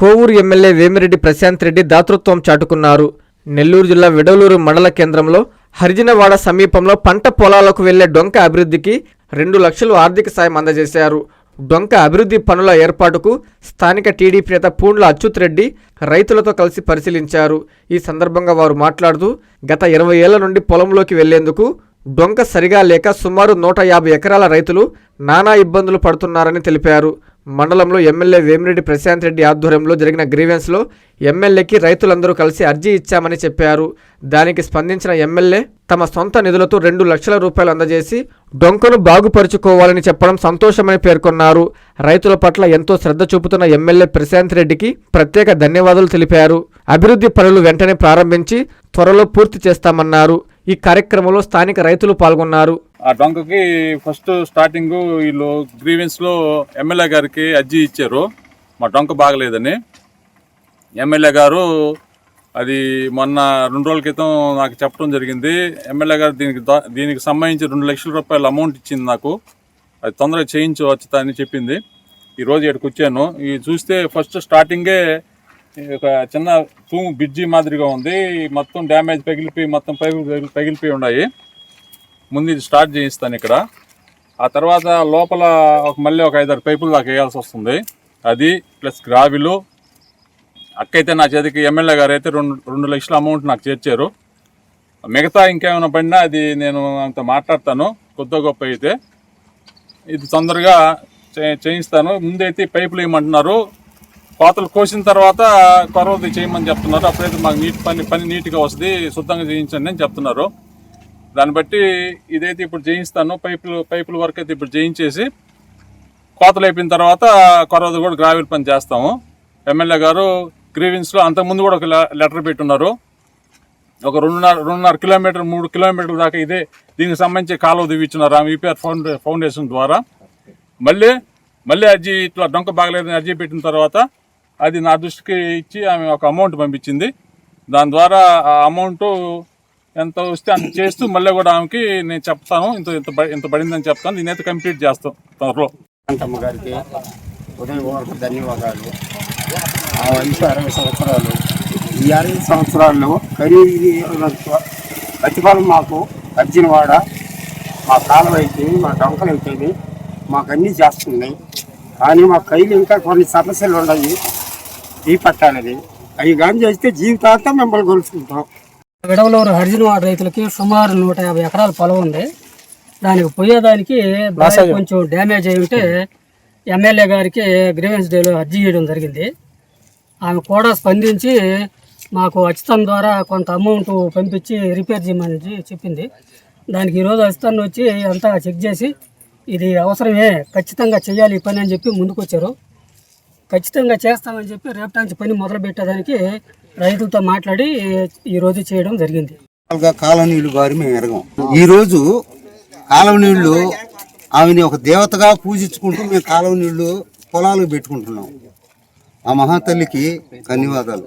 Kovur MLA Vemireddy Prashanth Reddy దాతృత్వం చాటుకున్నారు. నెల్లూరు జిల్లా విడలూరు మండల కేంద్రంలో హరిజనవాడ సమీపంలో పంట పొలాలకు వెళ్ళే డొంక అభివృద్ధికి రెండు లక్షలు ఆర్థిక సాయం అందజేశారు. డొంక అభివృద్ధి పనుల ఏర్పాటుకు స్థానిక టీడీపీ నేత పూండ్ల అచ్యుత్ రెడ్డి రైతులతో కలిసి పరిశీలించారు. ఈ సందర్భంగా వారు మాట్లాడుతూ గత ఇరవై ఏళ్ళ నుండి పొలంలోకి వెళ్ళేందుకు డొంక సరిగా లేక సుమారు నూట యాభై ఎకరాల రైతులు నానా ఇబ్బందులు పడుతున్నారని తెలిపారు. మండలంలో ఎమ్మెల్యే వేమిరెడ్డి ప్రశాంత్ రెడ్డి ఆధ్వర్యంలో జరిగిన గ్రీవెన్స్లో ఎమ్మెల్యేకి రైతులందరూ కలిసి అర్జీ ఇచ్చామని చెప్పారు. దానికి స్పందించిన ఎమ్మెల్యే తమ సొంత నిధులతో రెండు లక్షల రూపాయలు అందజేసి డొంకను బాగుపరుచుకోవాలని చెప్పడం సంతోషమని పేర్కొన్నారు. రైతుల పట్ల ఎంతో శ్రద్ధ చూపుతున్న ఎమ్మెల్యే ప్రశాంత్ రెడ్డికి ప్రత్యేక ధన్యవాదాలు తెలిపారు. అభివృద్ధి పనులు వెంటనే ప్రారంభించి త్వరలో పూర్తి చేస్తామన్నారు. ఈ కార్యక్రమంలో స్థానిక రైతులు పాల్గొన్నారు. ఆ డొంకకి ఫస్ట్ స్టార్టింగ్ వీళ్ళు గ్రీవెన్స్లో ఎమ్మెల్యే గారికి అర్జీ ఇచ్చారు. మా డొంక బాగలేదని. ఎమ్మెల్యే గారు అది మొన్న రెండు రోజుల క్రితం నాకు చెప్పడం జరిగింది. ఎమ్మెల్యే గారు దీనికి దీనికి సంబంధించి రెండు లక్షల రూపాయల అమౌంట్ ఇచ్చింది నాకు. అది తొందరగా చేయించవచ్చు అని చెప్పింది. ఈరోజు ఇక్కడికి వచ్చాను. ఇది చూస్తే ఫస్ట్ స్టార్టింగే ఒక చిన్న తూము బిడ్జి మాదిరిగా ఉంది. మొత్తం డ్యామేజ్ పగిలిపోయి మొత్తం పైపు పగిలిపోయి ఉన్నాయి. ముందు ఇది స్టార్ట్ చేయిస్తాను ఇక్కడ. ఆ తర్వాత లోపల ఒక మళ్ళీ ఒక ఐదారు పైపులు దాకా వేయాల్సి వస్తుంది. అది ప్లస్ గ్రావిలు. అక్కయితే నా చేతికి ఎమ్మెల్యే గారు అయితే రెండు రెండు లక్షల అమౌంట్ నాకు చేర్చారు. మిగతా ఇంకేమైనా పడినా అది నేను అంత మాట్లాడతాను. కొద్ది గొప్ప అయితే. ఇది తొందరగా చేయిస్తాను. ముందైతే పైపులు వేయమంటున్నారు కోతలు కోసిన తర్వాత కొరవది చేయమని చెప్తున్నారు. అప్పుడైతే మాకు నీటి పని పని నీట్గా వస్తుంది శుద్ధంగా చేయించండి అని చెప్తున్నారు. దాన్ని బట్టి ఇదైతే ఇప్పుడు చేయిస్తాను పైపులు పైపుల వరకు అయితే ఇప్పుడు చేయించేసి కోతలు అయిపోయిన తర్వాత కొరవది కూడా గ్రావెల్ పని చేస్తాము. ఎమ్మెల్యే గారు గ్రీవెన్స్లో అంతకుముందు కూడా ఒక లె- లెటర్ పెట్టున్నారు. ఒక రెండున్నర రెండున్నర కిలోమీటర్ మూడు కిలోమీటర్ల దాకా ఇదే దీనికి సంబంధించి కాలువ దివిచ్చున్నారు ఆమె యూపీఆర్ ఫౌండే ఫౌండేషన్ ద్వారా. మళ్ళీ మళ్ళీ అర్జీ ఇట్లా డొంక బాగలేదని అర్జీ పెట్టిన తర్వాత అది నా దృష్టికి ఇచ్చి ఆమె ఒక అమౌంట్ పంపించింది. దాని ద్వారా ఆ అమౌంట్ ఎంత వస్తే అంత చేస్తూ మళ్ళీ కూడా ఆమెకి నేను చెప్తాను ఇంత ఇంత ఇంత పడిందని చెప్తాను నేనైతే కంప్లీట్ చేస్తాం త్వరలో. అంతమ్మ గారికి ఉదయపూర్వక ధన్యవాదాలు. ఆ వయసు అరవై సంవత్సరాలు ఈ అరవై సంవత్సరాల్లో ఖరీదు ప్రతిఫలం మాకు అర్జునవాడ మా కాలువ అయితే మా డొంకలు అయితేవి మాకు అన్నీ చేస్తున్నాయి. కానీ మా కైలు ఇంకా కొన్ని సమస్యలు ఉన్నాయి ఈ పట్టాలని అవి కానీ చేస్తే జీవితాంతం మిమ్మల్ని కొలుసుకుంటాం విడవలూరు హరిజనవాడ రైతులకి సుమారు నూట యాభై ఎకరాల పొలం ఉంది. దానికి పోయేదానికి కొంచెం డ్యామేజ్ అయి ఉంటే ఎమ్మెల్యే గారికి గ్రీవెన్స్ డేలో అర్జీ చేయడం జరిగింది. ఆమె కూడా స్పందించి మాకు అచితం ద్వారా కొంత అమౌంట్ పంపించి రిపేర్ చేయమని చెప్పింది. దానికి ఈరోజు అచితాన్ని వచ్చి అంతా చెక్ చేసి ఇది అవసరమే ఖచ్చితంగా చేయాలి ఈ పని అని చెప్పి ముందుకు వచ్చారు ఖచ్చితంగా చేస్తామని చెప్పి రేపటి నుంచి పని మొదలు పెట్టేదానికి రైతులతో మాట్లాడి ఈ రోజు చేయడం జరిగింది. కాలం నీళ్ళు బారి మేము ఎరగం. ఈ రోజు కాలం నీళ్ళు ఆమెని ఒక దేవతగా పూజించుకుంటూ మేము కాలం నీళ్ళు పొలాలకు పెట్టుకుంటున్నాం. ఆ మహాతల్లికి ధన్యవాదాలు.